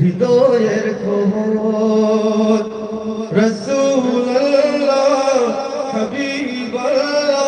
হৃদয়ের খবর। রসুল্লাহ হাবিবাল্লাহ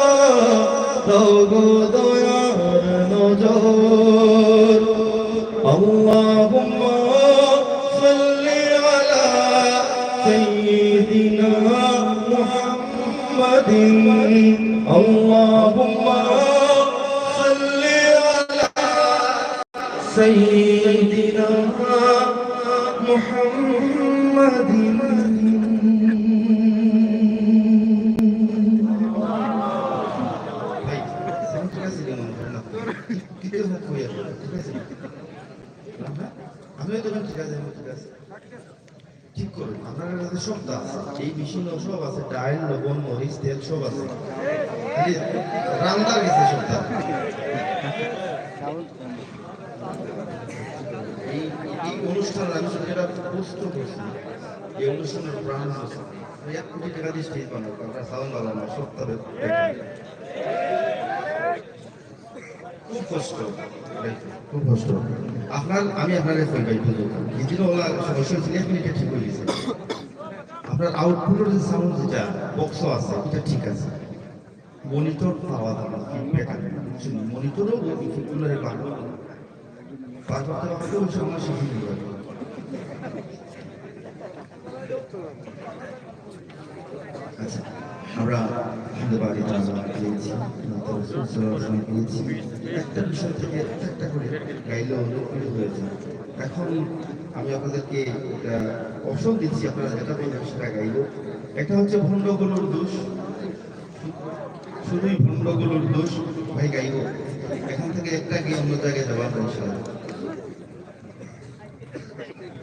এই সব আছে, ডাইল, লবণ, মরিচ, তেল, সব আছে। খালি রান্নার গেছে এই অনুষ্ঠান আমি যেটা প্রস্তুত করছি। এই অনুষ্ঠানের প্রাণ এক কোটি টাকা দিয়ে স্টেজ বানাবো, আমরা সাউন্ড খুব কষ্ট। খুব কষ্ট। আপনার আমি আপনার কাছে যেদিন ওলা সমস্যা ঠিক হয়ে আপনার আউটপুটের যে সাউন্ড যেটা বক্স আছে, এটা ঠিক আছে। মনিটর পাওয়া যাবে ফিডব্যাক মনিটরও বছর হয়তো ওই আচ্ছা আমরা শুনতে পারি পেয়েছি পেয়েছি একটা বিষয় থেকে একটা একটা করে গাইলে অনুপ্রিত হয়েছে। এখন আমি আপনাদেরকে অপশন দিচ্ছি, আপনারা যেটা বলবেন সেটা গাইল। একটা হচ্ছে ভণ্ডগুলোর দোষ। শুধুই ভণ্ডগুলোর দোষ, ভাই গাইব এখান থেকে একটা গিয়ে অন্য জায়গায় যাওয়া ইনশাআল্লাহ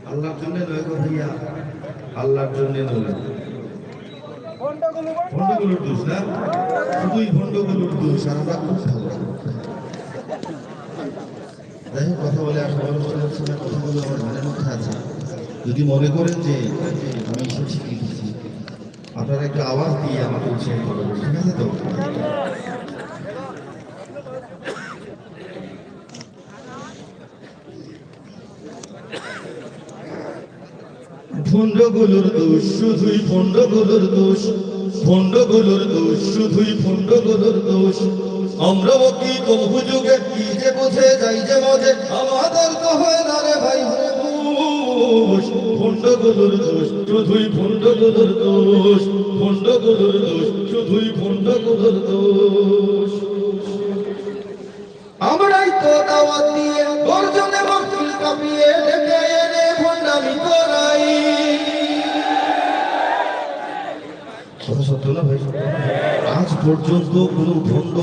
আল্লাহর জন্য নয় ভাইয়া, আল্লাহর জন্য নয়। ভণ্ডগুলোর দোষ না? শুধুই ভণ্ডগুলোর দোষ, আর আমরা খুব ভালো। যাই কথা বলে আসলে কথাগুলো আমার মনের মধ্যে আছে। যদি মনে করেন যে আমি এসব শিখিয়ে দিচ্ছি আপনারা একটু আওয়াজ দিয়ে আমাকে উৎসাহিত করবেন, ঠিক আছে তো? ভণ্ডগুলোর দোষ, শুধুই ভণ্ডগুলোর দোষ। ভণ্ডগুলোর দোষ, শুধুই ভণ্ডগুলোর দোষ। কবু যুগে কি যে বোঝে, যাই যে মজে, আমাদের তো হয় না রে ভাই ভণ্ডগুলোর দোষ, শুধুই ভণ্ডগুলোর দোষ। ভণ্ডগুলোর দোষ, শুধুই ভণ্ডগুলোর দোষ। আমরাই তো দাওয়াত দিয়ে গর্জনে মহফিল কাঁপিয়ে ডেকে এনে ভণ্ডামি করাই। না ভাই আজ পর্যন্ত কোনো ভণ্ড,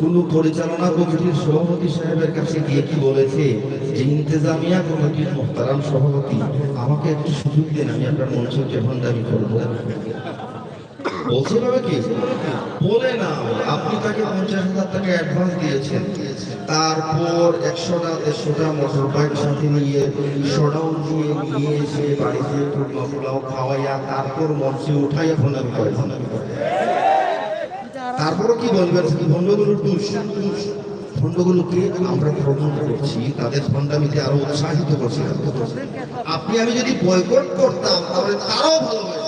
কোনো পরিচালনা কমিটির সভাপতি সাহেবের কাছে গিয়ে কি বলেছে? যে ইন্তেজামিয়া কমিটির মোহতারাম সভাপতি, আমাকে একটু সুযোগ দেন, আমি আপনার মঞ্চে উঠে ভণ্ডামি করব। বলছে ভাবে কি বলে না, আপনি তাকে পঞ্চাশ হাজার টাকা অ্যাডভান্স দিয়েছেন। তারপর একশোটা, দেড়শোটা মোটর বাইক সাথে নিয়ে শোডাউন দিয়ে নিয়ে এসে বাড়িতে পোলাও খাওয়াইয়া তারপর মঞ্চে উঠাইয়া ফোনামি করে। তারপরও কি বলবেন? শুধু ভণ্ডগুলোর দোষ ভণ্ডগুলোকে আমরা প্রমোট করছি? তাদের ভণ্ডামিতে আরও উৎসাহিত করছি আপনি, আমি যদি বয়কট করতাম, তাহলে তারাও ভালো হয়ে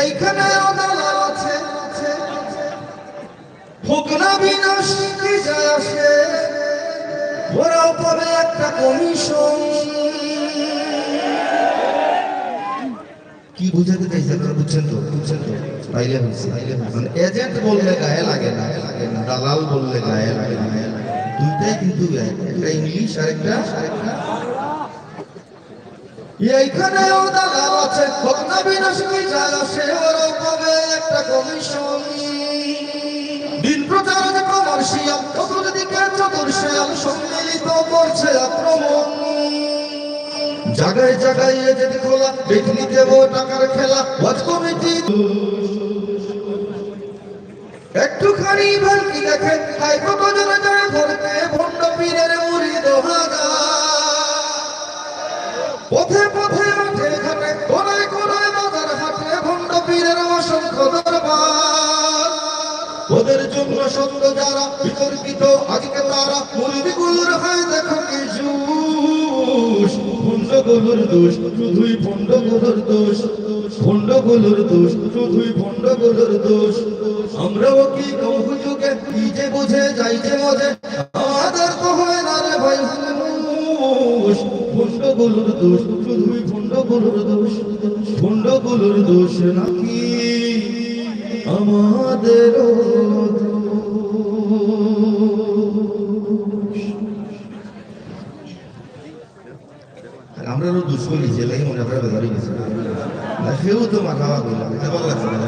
এইখানে অদালা আছে। হোক না বিনাশ, কি যায় আসে। ওরাও একটা কমিশন। কি বুঝাতে চাইছে আপনারা, বুঝছেন তো? বুঝছেন তো? তাইলে হয়েছে। মানে এজেন্ট বললে গায়ে লাগে না দালাল বললে গায়ে লাগে না। দুইটাই কিন্তু একটা ইংলিশ আর একটা এইখানেও দালাল আছে। হোক না বিনাশ যায় পাবে একটা কমিশন দিন প্রচার যে কমার্শিয়াল চতুর্দিকে চতুর্শাল সম্মিলিত করছে আক্রমণ। জায়গায় জায়গায় এজেন্ট খোলা দেখলি দেব টাকার খেলা, ওয়াজ কমিটি। একটুখানি ভালকি দেখে হাই কত জনে যায়, ধরতে ভণ্ড পীরের মুড়ি দোহাগা ওদের জন্য সত্য যারা বিতর্কিত, আজকে তারা মুরগিগুলোর হয় দেখো কি জুস। ভণ্ডগুলোর দোষ শুধুই ভণ্ডগুলোর দোষ। ভণ্ডগুলোর দোষ শুধুই ভণ্ডগুলোর দোষ। আমরাও কি হুজুকে কি যে বুঝে, যাই যে মজে আমাদের তো হয় না রে ভাই হুশ ভণ্ডগুলোর দোষ শুধুই ভণ্ডগুলোর দোষ। ভণ্ডগুলোর দোষ নাকি? আমাদেরও আমরাও দুশো নিচে লাগে মনে করে বেজারি গেছে না সেও তো মাথা করলাম এটা ভালো লাগছে না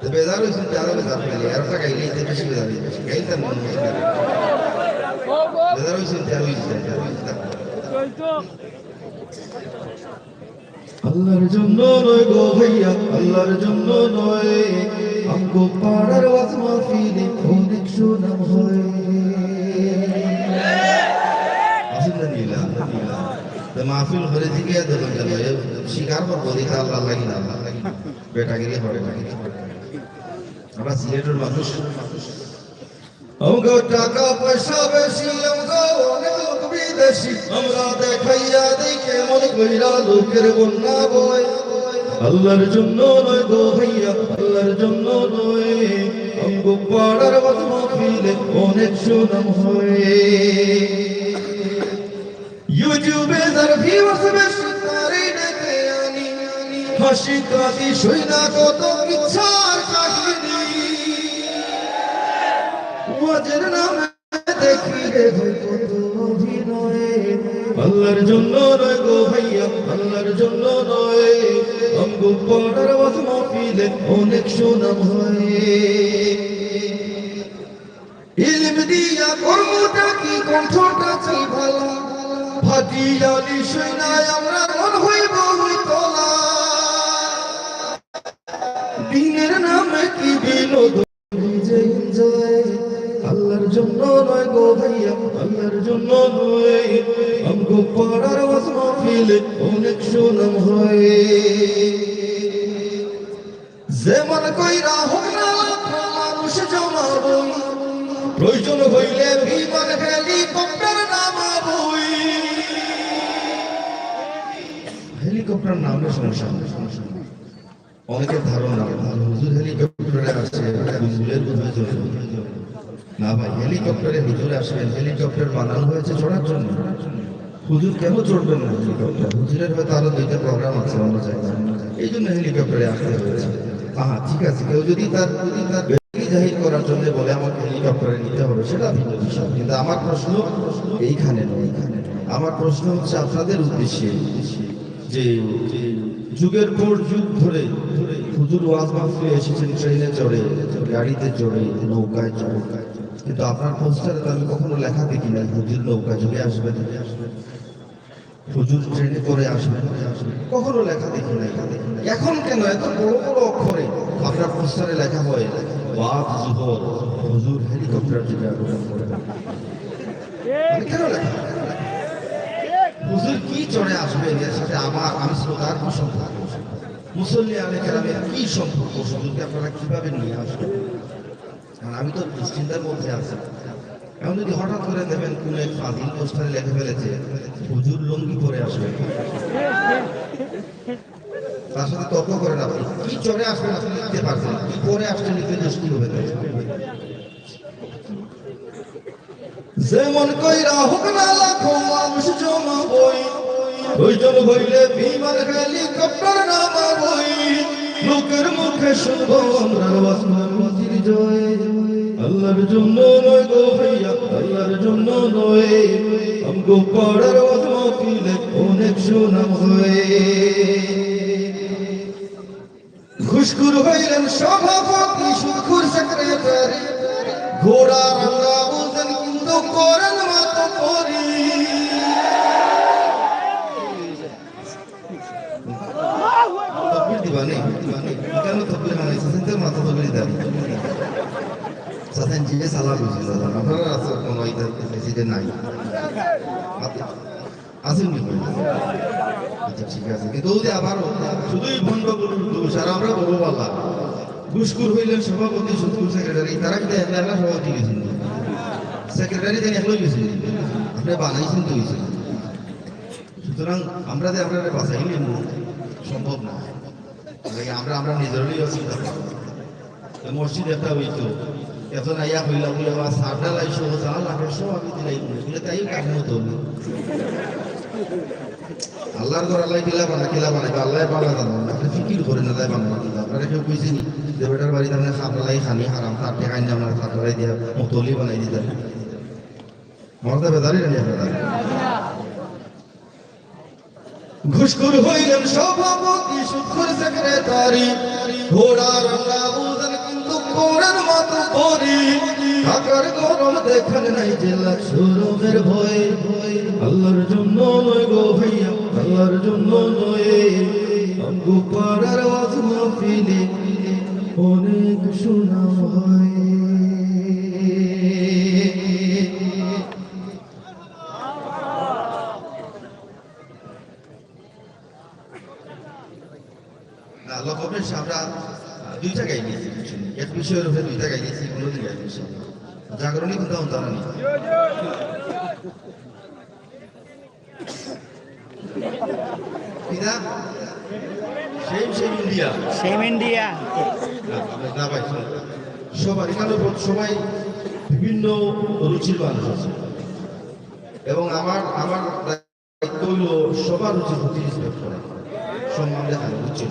তো বেজার হয়েছে আরও বেজার পেলে আর একটা গাইলে এতে বেশি বেজার হয়ে বেশি গাইতাম মনে হচ্ছে বেজার হয়েছে আরও হয়েছে আরও হয়েছে আল্লাহর জন্য নয় গো ভাইয়া, আল্লাহর জন্য নয়। আমগো পাড়ার ওয়াজ মাহফিলে অনেক সুনাম হয় মাহফিল করব দেখে আল্লাহ লাগি না আল্লাহ লাগি বেটাগিরি হবে আমরা সিলেটের মানুষ। আমগো টাকা পয়সা বেশি, আমগো অনেক লোক বিদেশি। আমরা দেখাইয়া দেখে মনে কইরা লোকের বন্যা বয়। আল্লাহর জন্য নয় গো ভাইয়া, আল্লাহর জন্য নয়। আমগো পাড়ার মাহফিলে অনেক সুনাম হয়। ইউটিউবে যার ভিউয়ার্স বেশি, তারই ডেকে আনি। হাসি কাঁদি সই না কত ইচ্ছার কাহিনী। ওয়াজের নামে দেখি রে কত আল্লাহর জন্য নয় গো ভাইয়া, আল্লাহর জন্য নয়। আমগো পড়ার ওয়াজ মাহফিলে অনেক সুনাম হয়। ইলম দিয়া কর্মটা কি, কণ্ঠটা কি ভালো? ভাটিয়ালি সৈনায় আমরা মন হইব হই তোলা দিনের নামে কি বিনোদন। আল্লাহর জন্য নয় গো ভাইয়া, আল্লাহর জন্য পাড়ার ওয়াজ মাহফিলে অনেক সুনাম হয়। যেমন কইরা হোক না মানুষ জমাবই প্রয়োজন হইলে বিমান হেলিকপ্টার নামাবই হেলিকপ্টার নামলে সমস্যা। অনেকের ধারণা, হুজুর হেলিকপ্টারে আসছে হুজুরের বোধহয় চলবে না ভাই, হেলিকপ্টারে হুজুর আসবেন, হেলিকপ্টার বানানো হয়েছে চড়ার জন্য। হুজুর কেন চড়বেন না? হেলিকপ্টার হুজুরের হয়তো আরও দুইটা প্রোগ্রাম আছে অন্য জায়গায় এই জন্য হেলিকপ্টারে আসতে হয়েছে। হ্যাঁ ঠিক আছে, কেউ যদি তার যদি তার জাহির করার জন্য বলে আমাকে হেলিকপ্টারে নিতে হবে, সেটা ভিন্ন বিষয়। কিন্তু আমার প্রশ্ন এইখানে নয়। আমার প্রশ্ন হচ্ছে আপনাদের উদ্দেশ্যে যে যুগের পর যুগ ধরে হুজুর ওয়াজ মাহফিলে এসেছেন ট্রেনে চড়ে, গাড়িতে চড়ে, নৌকায় চড়ে। কিন্তু আপনার পোস্টারে তো আমি কখনো লেখা দেখি না হুজুর নৌকা যুগে আসবেন। হুজুর ট্রেনে করে আসবেন কখনো লেখা দেখি না এখন কেন এত বড় বড় অক্ষরে? আপনার পোস্টারে লেখা হয় ওয়াজ জুহর, হুজুর হেলিকপ্টার করবেন মানে কেন লেখা? হুজুর কি চড়ে আসবেন এর সাথে আমার, আমি শ্রোতার কি সম্পর্ক? মুসল্লি আলে কেরামের কি সম্পর্ক? হুজুরকে আপনারা কীভাবে নিয়ে আসবেন? আমি তো দুশ্চিন্তার মধ্যে আছি। এখন যদি হঠাৎ করে দেবেন কোন এক ফাজিল পোস্টারে লেখে ফেলেছে, হুজুর লঙ্গি পরে আসবেন তার সাথে তর্ক করেন আপনি কি চড়ে আসবেন আপনি লিখতে পারছেন কি পরে আসলে লিখতে দোষটি হবে? যেমন কইরা হোক না লাখো মানুষ জমাবই প্রয়োজন হইলে বিমান হেলিকপ্টার নামাবই লোকের মুখে শুনব আমরা জয় আল্লাহর জন্য নয় গো ভাইয়া আল্লাহর জন্য নয়। আমগো পাড়ার ওয়াজ মাহফিলে অনেক সুনাম হয়। ঘুষখুর হইলেন সভাপতি সুদখুর সেক্রেটারি। ঘোড়া রাঙ্গা বুঝেন কিন্তু করেন মতো করি। কেন তকবির চিন্তা মাথা তকবির দাবি সাথেন জিবে সালা বুঝিল আপনারা আছে কোনো প্রেসিডেন্ট নাই আসেন আচ্ছা ঠিক আছে কিন্তু ওদের শুধুই ভণ্ড দোষ আর আমরা বলব আল্লাহ ঘুষখুর হইলেন সভাপতি সুদকুর সেক্রেটারি তারা কিন্তু একলা সভাপতি গেছেন সেক্রেটারি তিনি একলাই গেছেন আপনি বানাইছেন তো হয়েছেন সুতরাং আমরা যে আপনারা বাঁচাই নিব সম্ভব না আমরা আমরা নিজেরই অসুবিধা মসজিদ একটা হইতো এত নাইয়া হইলা বলে বা সারটা লাইছো জানা লাগে সব আমি দিলাই বলে তাই কাজ মতো আল্লাহর ঘর আল্লাহ কিলা বানা, কিলা বানাইবে? আল্লাহ পালা জানো। আপনি ফিকির করেন, আল্লাহ বানাবো কিলা আপনারা কেউ কইছেন যে বেটার বাড়িতে খাপলাই খানি হারাম তার ঠেকাই না আপনার খাপলাই দিয়া মতলি বানাই দিতেন মরদা বেদারি না বেদারি ঘুষখুর হইলেন সভাপতি, সুখুর সেক্রেটারি কোরের মতো করি। ঢাকার গরম দেখেন নাই জেলা সুরমের ভয়। আল্লাহর জন্য নয় গো ভাইয়া, আল্লাহর জন্য নয়। আমগো পাড়ার ওয়াজ মাহফিলে অনেক সুনাম হয়। আমরা নিয়েছি এক বিষয়ের উপরে দুইটা গাই নিয়েছি কোনোদিন গাই নিয়েছি জাগরণী কিন্তু আমার জানা নেই সবার এখানে সবাই বিভিন্ন রুচির মানুষ আছে। এবং আমার আমার দায়িত্ব হইল সবার রুচির প্রতি সম্মান দেখানো বুঝছেন?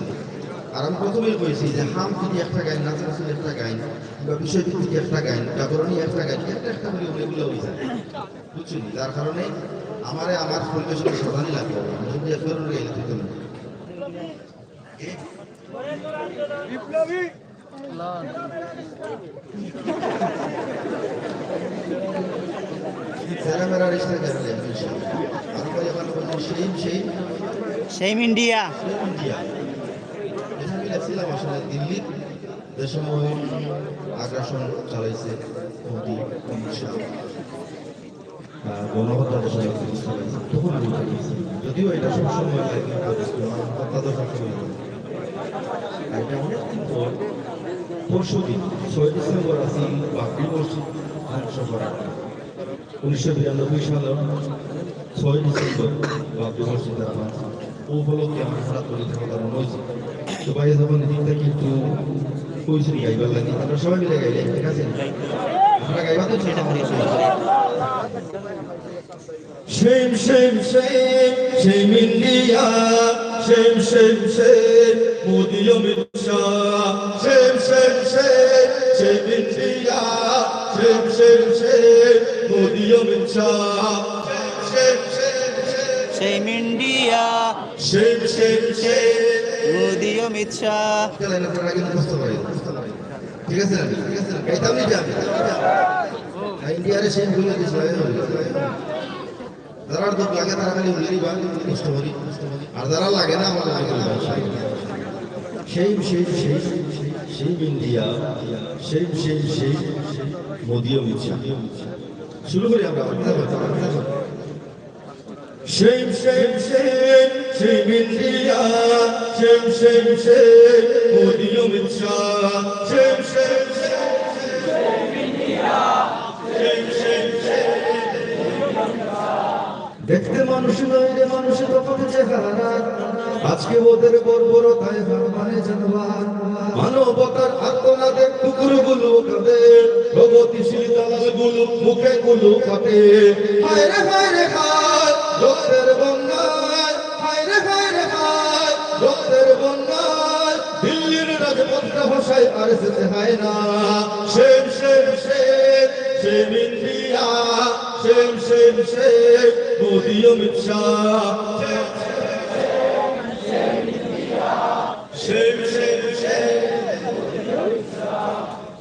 আর আমি প্রথমেই কয়েছি যে হাম যদি একটা গাইন নাচ নাচুল একটা গাইন বা বিষয়ভিত্তিক একটা গাইন জাগরণী একটা গাইন একটা একটা করে অনেকগুলো হয়ে যায় বুঝছেন? যার কারণে আমারে আমার পরিবেশকে সাবধানই লাগবে যদি এক ধরনের গাইন দিতে না। বিপ্লবী সেম ইন্ডিয়া আমি লেখছিলাম আসলে দিল্লি। যে সময় আগ্রাসন চালাইছে মোদি অমিত শাহ গণহত্যা যদিও এটা সব হত্যা তো সবসময় এটা পর পরশু দিন ছয় ডিসেম্বর আসি বাকরি মসজিদ ধ্বংস উনিশশো বিরানব্বই সালে ছয় ডিসেম্বর বাবরি মসজিদ ও উপলক্ষে আমার হঠাৎ করে খাওয়া মনে হয়েছে তো বাইরে যখন এদিক থেকে একটু কইছি গাইবার লাগে আমরা সবাই মিলে গাইলে ঠিক আছে আমরা গাইবা তো সেটা মনে Shame, shame, shame, shame India. Shame, shame, shame, Modi Amit Shah. Shame, shame, shame, shame India. Shame, shame, shame, Modi কষ্ট করি আমার সেই সেই সেই শুরু Amit Shah. Shame, shame, shame, shame India. Shame, shame, shame. দেখতে মানুষ নয় রে মানুষ তখন চেহারা আজকে ওদের বর্বরতায় মানে জানবার মানবতার আত্মনাদে কুকুরগুলো কাঁদে প্রগতিশীল দালালগুলো মুখে গুলো কাটে হায় রে হায় রে হায় রক্তের বন্যায় ভাষায় আর যেতে হয় না shame shame shame shame India shame shame shame Modi Amit Shah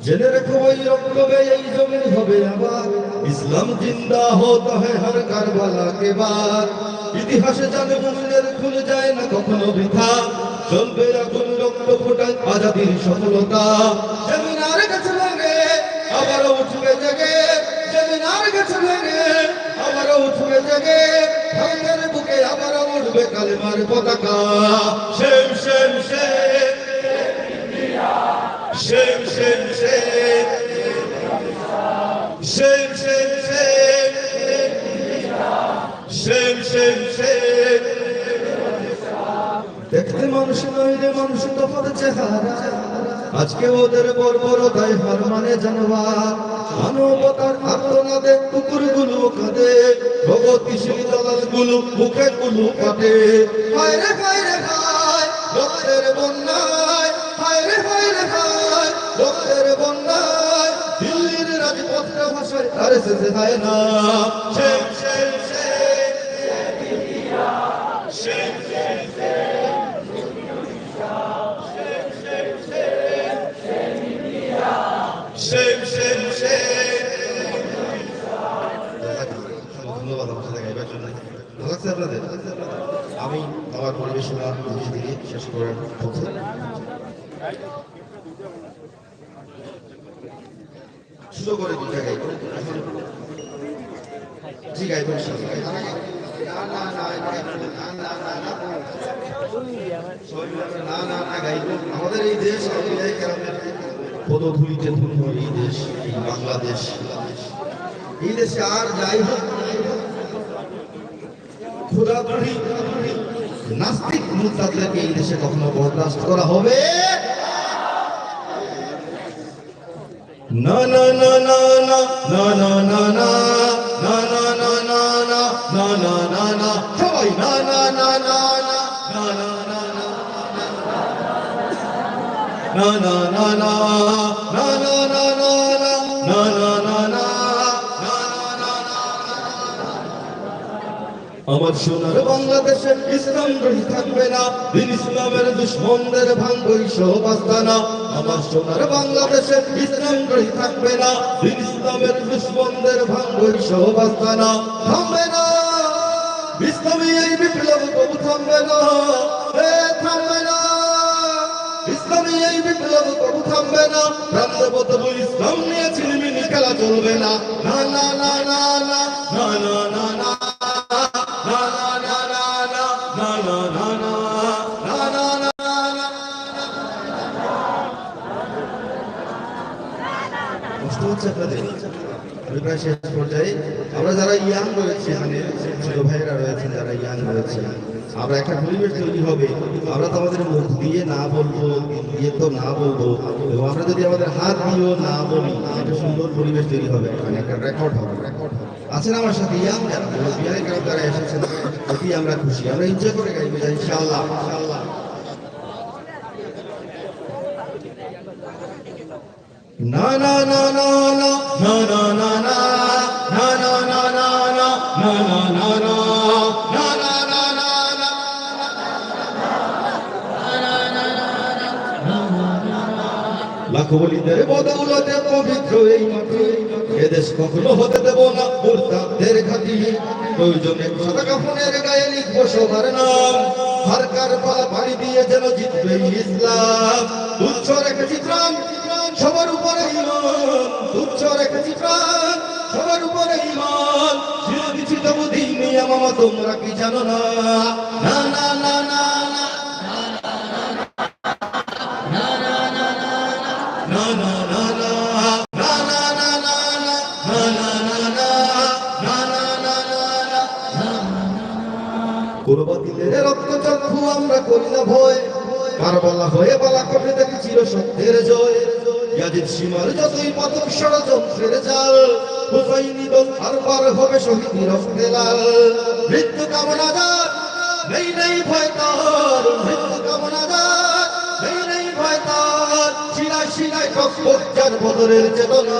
জেনে রেখো ওই রক্তবে এই জমিন হবে আবার। ইসলাম জিন্দা হতো হ্যাঁ হর কারবালা কে বাদ ইতিহাসে জানে মুমিনের খুলে যায় না কখনো বৃথা। চলবে এখন রক্ত ফোটায় আজাদির সফলতা। জমিন আর কাছে লাগে আবারও উঠবে জেগে। জমিন আর কাছে লাগে আবারও উঠবে জেগে। ভাঙের বুকে আবারও উঠবে কালেমার পতাকা। Shame shame shame Shame, shame, shame. মানুষটা পড়েছে হারা আজকে ওদের বর্বরতায় হার মানে জানোয়ার মানবতার আত্মনাদে কুকুরগুলো কাঁদে। ভগবতী শিলাগুলো মুখে গুলো কাটে হায়রে হায়রে হায়, রক্তের বন্যায়। হায়রে হায়রে হায় রক্তের বন্যায়। দিল্লির রাজপথে ভাষায় আর সে হায় না। আপনাদের? আমি আমার পরিবেশনা ধীরে থেকে শেষ করার পথে। করে আমাদের এই দেশ এই দেশ বাংলাদেশ। এই দেশে আর যাই হোক খোদাদ্রোহী নাস্তিক মুরতাদদেরকে এই দেশে কখনো বরদাস্ত করা হবে না না না না না না না না না না না না না না না না না না সবাই না না না না না না না না না না না না না না না না না না সোনার বাংলাদেশে ইসলাম রহি থাকবে না দিন ইসলামের দুশ্মনদের ভাঙ্গই সব আস্তানা আমার সোনার বাংলাদেশে ইসলাম রহি থাকবে না দিন ইসলামের ভাঙ্গই সব আস্তানা থামবে না ইসলামী এই বিপ্লব কবু থামবে না। থামবে এই বিপ্লব কবু থামবে না। প্রান্ত বদবু ইসলাম নিয়ে ছিলমিনি খেলা চলবে না না না না না না না না এখানে শেষ পর্যায়ে আমরা যারা ইয়াং রয়েছে এখানে ছোট ভাইয়েরা রয়েছেন যারা ইয়াং রয়েছে, আমরা একটা পরিবেশ তৈরি হবে। আমরা তো আমাদের মুখ দিয়ে না বলব দিয়ে তো না বলব, এবং আমরা যদি আমাদের হাত দিয়েও না বলি, একটা সুন্দর পরিবেশ তৈরি হবে এখানে একটা মানে রেকর্ড হবে। রেকর্ড আছেন আমার সাথে ইয়াং যারা ইয়াং গ্রাম যারা এসেছেন, অতি আমরা খুশি। আমরা এনজয় করে গাইবো যাই ইনশাআল্লাহ। ইনশাআল্লাহ না না না না না না। লাখো বলিদের বদৌলতে পবিত্র এই মাটি এদেশ কখনো হতে দেব না মুরতাদের ঘাটি প্রয়োজনে সাদা কাফনের গায়ে লিখব সবার নাম। হারকার পালা পাড়ি দিয়ে যেন জিতবে ইসলাম। তুচ্ছ রেখেছি প্রাণ সবার উপরে ইমান। তুচ্ছ রেখেছি প্রাণ সবার উপরে ইমান। কিছু তবু দিন মামা, তোমরা কি জানো না? না না না না। কারবালা হয়ে বালা করে দেখি চির সত্যের জয় ইয়াজিদ সীমার যতই পতক ষড়যন্ত্রের জাল হুসাইনি দল আর পার হবে শহীদ রক্তে লাল মৃত্যু কামনা যার নেই নেই ভয় তার মৃত্যু কামনা যার নেই নেই ভয় তার শিরায় শিরায় কক্কর যার বদরের চেতনা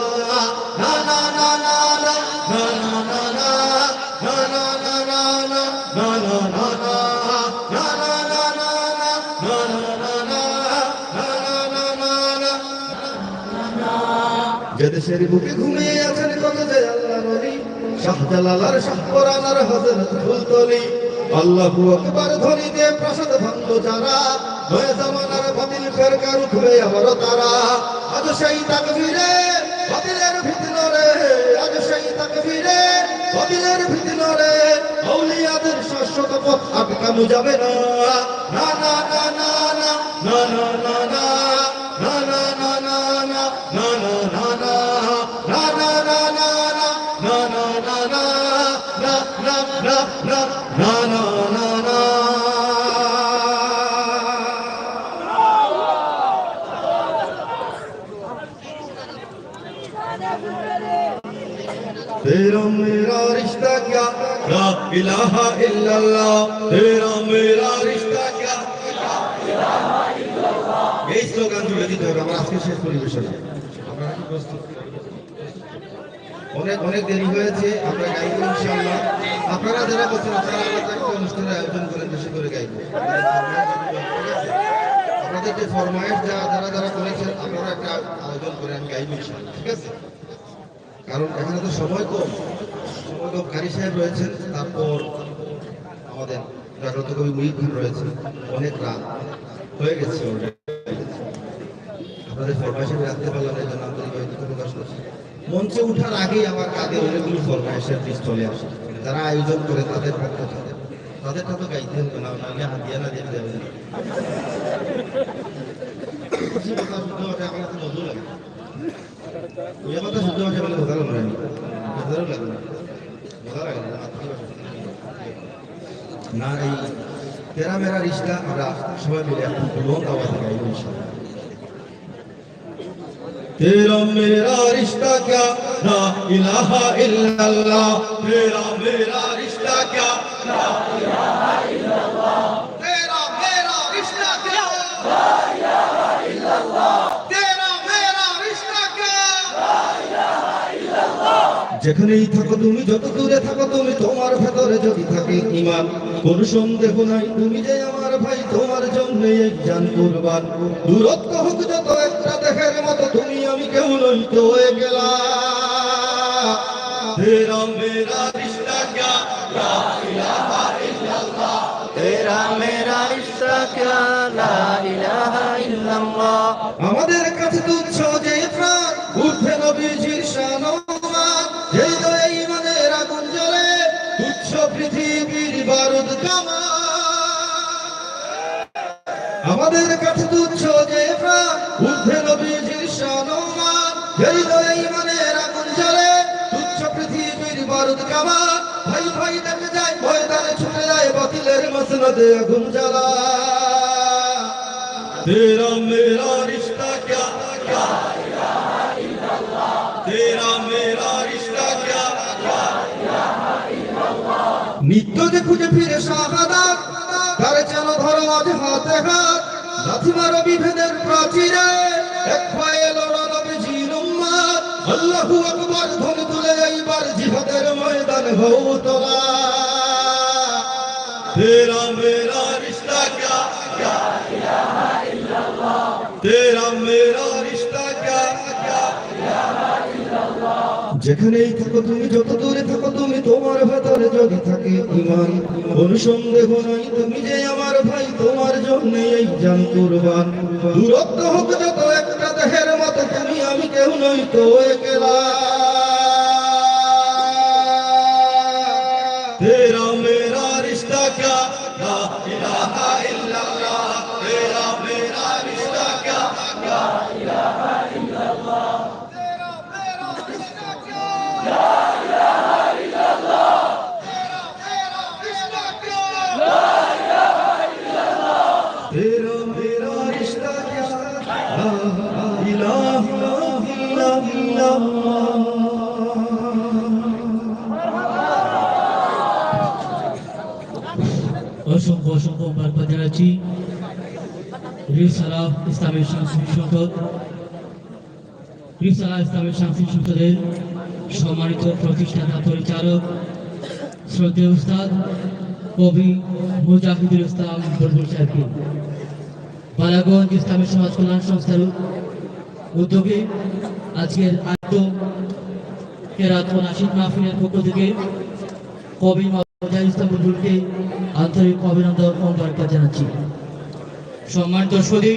না না না না না না না না না না না না না দেশের বুকে ঘুমিয়ে আছেন কত যে আল্লাহ নবী। শাহজালাল আর শাহপরানার হযরত ফুলতলি। আল্লাহু আকবার ধ্বনিতে প্রসাদ ভাঙলো যারা। নয় জামানার বাতিল ফেরকা রুখবে আবারও তারা। আজ সেই তাকবীরে বাতিলের ভিতরে আজ সেই তাকবীরে বাতিলের ভিতরে আউলিয়াদের শাশ্বত পথ আটকানো যাবে না না না না না না না না না। तेरा मेरा रिश्ता क्या ला इलाहा इल्लल्लाह तेरा मेरा रिश्ता क्या এই স্লোগান জুড়ে দিতে হবে আমার আজকে শেষ পরিবেশনে আপনারা কি প্রস্তুত? অনেক অনেক দেরি হয়েছে আমরা গাইব ইনশাআল্লাহ আপনারা যারা বলছেন আপনারা আমাদের একটা অনুষ্ঠানের আয়োজন করেন বেশি করে গাইব আপনাদের যে ফরমায়েশ যারা যারা যারা করেছেন আপনারা একটা আয়োজন করে আমি গাইব ইনশাআল্লাহ ঠিক আছে কারণ এখানে তো সময় কম। সময় কম। কারি সাহেব রয়েছেন, তারপর আমাদের জাগ্রত কবি মুহিত খান রয়েছেন। অনেক রাত হয়ে গেছে। আপনাদের ফরমাইশ রাখতে পারলাম এই জন্য আন্তরিকভাবে দুঃখ প্রকাশ করছি। মঞ্চে ওঠার আগেই আমার কাঁধে অনেকগুলো ফরমাইশের পিস চলে আসে। যারা আয়োজন করে তাদের পক্ষ থেকে। তাদেরটা তো গাইতে হবে না নাহলে দিয়ে না দিয়ে যাবে। না। আমার কাছে লাগে। কথা শুদ্ধ ভাষা বলে বোঝারও লাগে বোঝারও লাগে বোঝার আগে না এই তেরা মেরা রিস্তা আমরা সবাই মিলে এখন প্রবন্ধ আওয়াজে গাইব ইনশাআল্লাহ تیرا میرا رشتہ کیا لا الہ الا اللہ যেখানেই থাকো তুমি, যত দূরে থাকো তুমি, তোমার ভেতরে যদি থাকে ইমান কোন সন্দেহ নাই। তুমি যে আমার ভাই, তোমার জন্য এক জান কুরবান। দূরত্ব হোক যত একটা দেখার মতো, তুমি আমি কেউ নই তো হয়ে গেলা। তেরা মেরা রিশতা ক্যা লা ইলাহা ইল্লাল্লাহ। তেরা মেরা রিশতা ক্যা লা ইলাহা ইল্লাল্লাহ। আমাদের কাছে তো বাতিলের মসনদে আগুন জ্বালা तेरा मेरा रिश्ता क्या क्या तेरा मेरा रिश्ता क्या নিত্য যে খুঁজে ফিরে শাহাদাত তার যেন ধরো আজ হাতে হাত লাথি মারো বিভেদের প্রাচীরে এক পায়ে লড়ো নবীজির উম্মত আল্লাহু আকবার ধ্বনি তুলে এইবার জিহাদের ময়দান হও তোলা তেরা মেরা রিশতা क्या क्या तेरा मेरा रिश्ता क्या क्या যেখানেই থাকো তুমি যত দূরে থাকো তুমি তোমার ভেতরে যদি থাকে ইমান কোন সন্দেহ নাই তুমি যে আমার ভাই তোমার জন্য এই জান কুরবান দূরত্ব হোক যত একটা দেহের মতো তুমি আমি কেউ নই তো একলা সম্মানিত প্রতিষ্ঠাতা, পরিচালক, শ্রদ্ধেয় উস্তাদ, কবি, মুজাহিদুল ইসলাম বুলবুল সাহেবকে বালাগঞ্জ ইসলামী সমাজ কল্যাণ সংস্থার উদ্যোগে আজকের পক্ষ থেকে কবি আন্তরিক অভিনন্দন জানাচ্ছি। সম্মানিত সুদী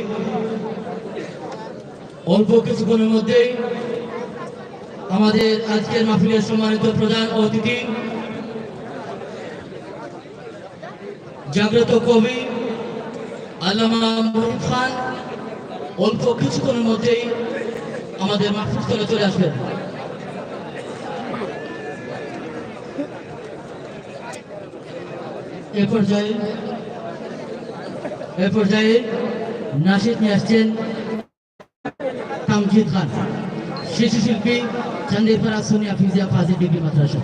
অল্প কিছুক্ষণের মধ্যেই আমাদের আজকের মাহফিলের সম্মানিত প্রধান অতিথি, জাগ্রত কবি আল্লামা মহিন খান, অল্প কিছুক্ষণের মধ্যেই আমাদের মাহফিলস্থলে চলে আসবেন। এ পর্যায়ে এ পর্যায়ে নাসিদ নিয়ে আসছেন তামজিদ খান, শিশুশিল্পী চান্দিরপাড়া সোনিয়া ফিজিয়া ফাজি ডিগ্রি মাদ্রাসা।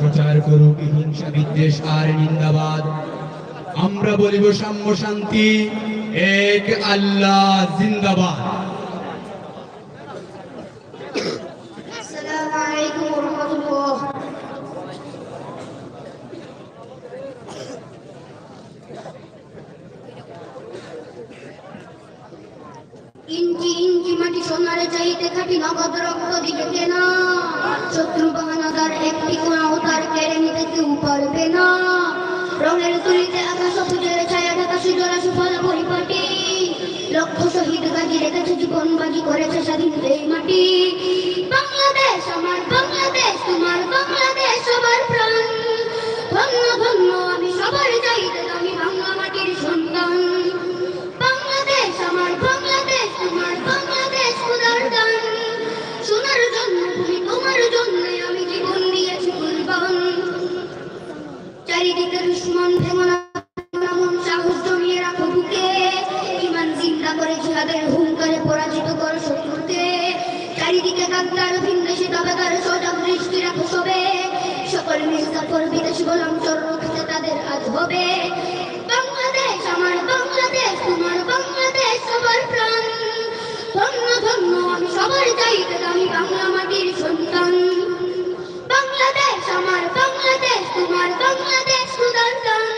প্রচার করুক হিংসা বিদ্বেষ আমরা বলিব সাম্য শান্তি, এক আল্লাহ জিন্দাবাদ। Sallallahu তাই তো আমি বাংলা মাটির সন্তান বাংলাদেশ আমার বাংলাদেশ তোমার বাংলাদেশ সুদর্শন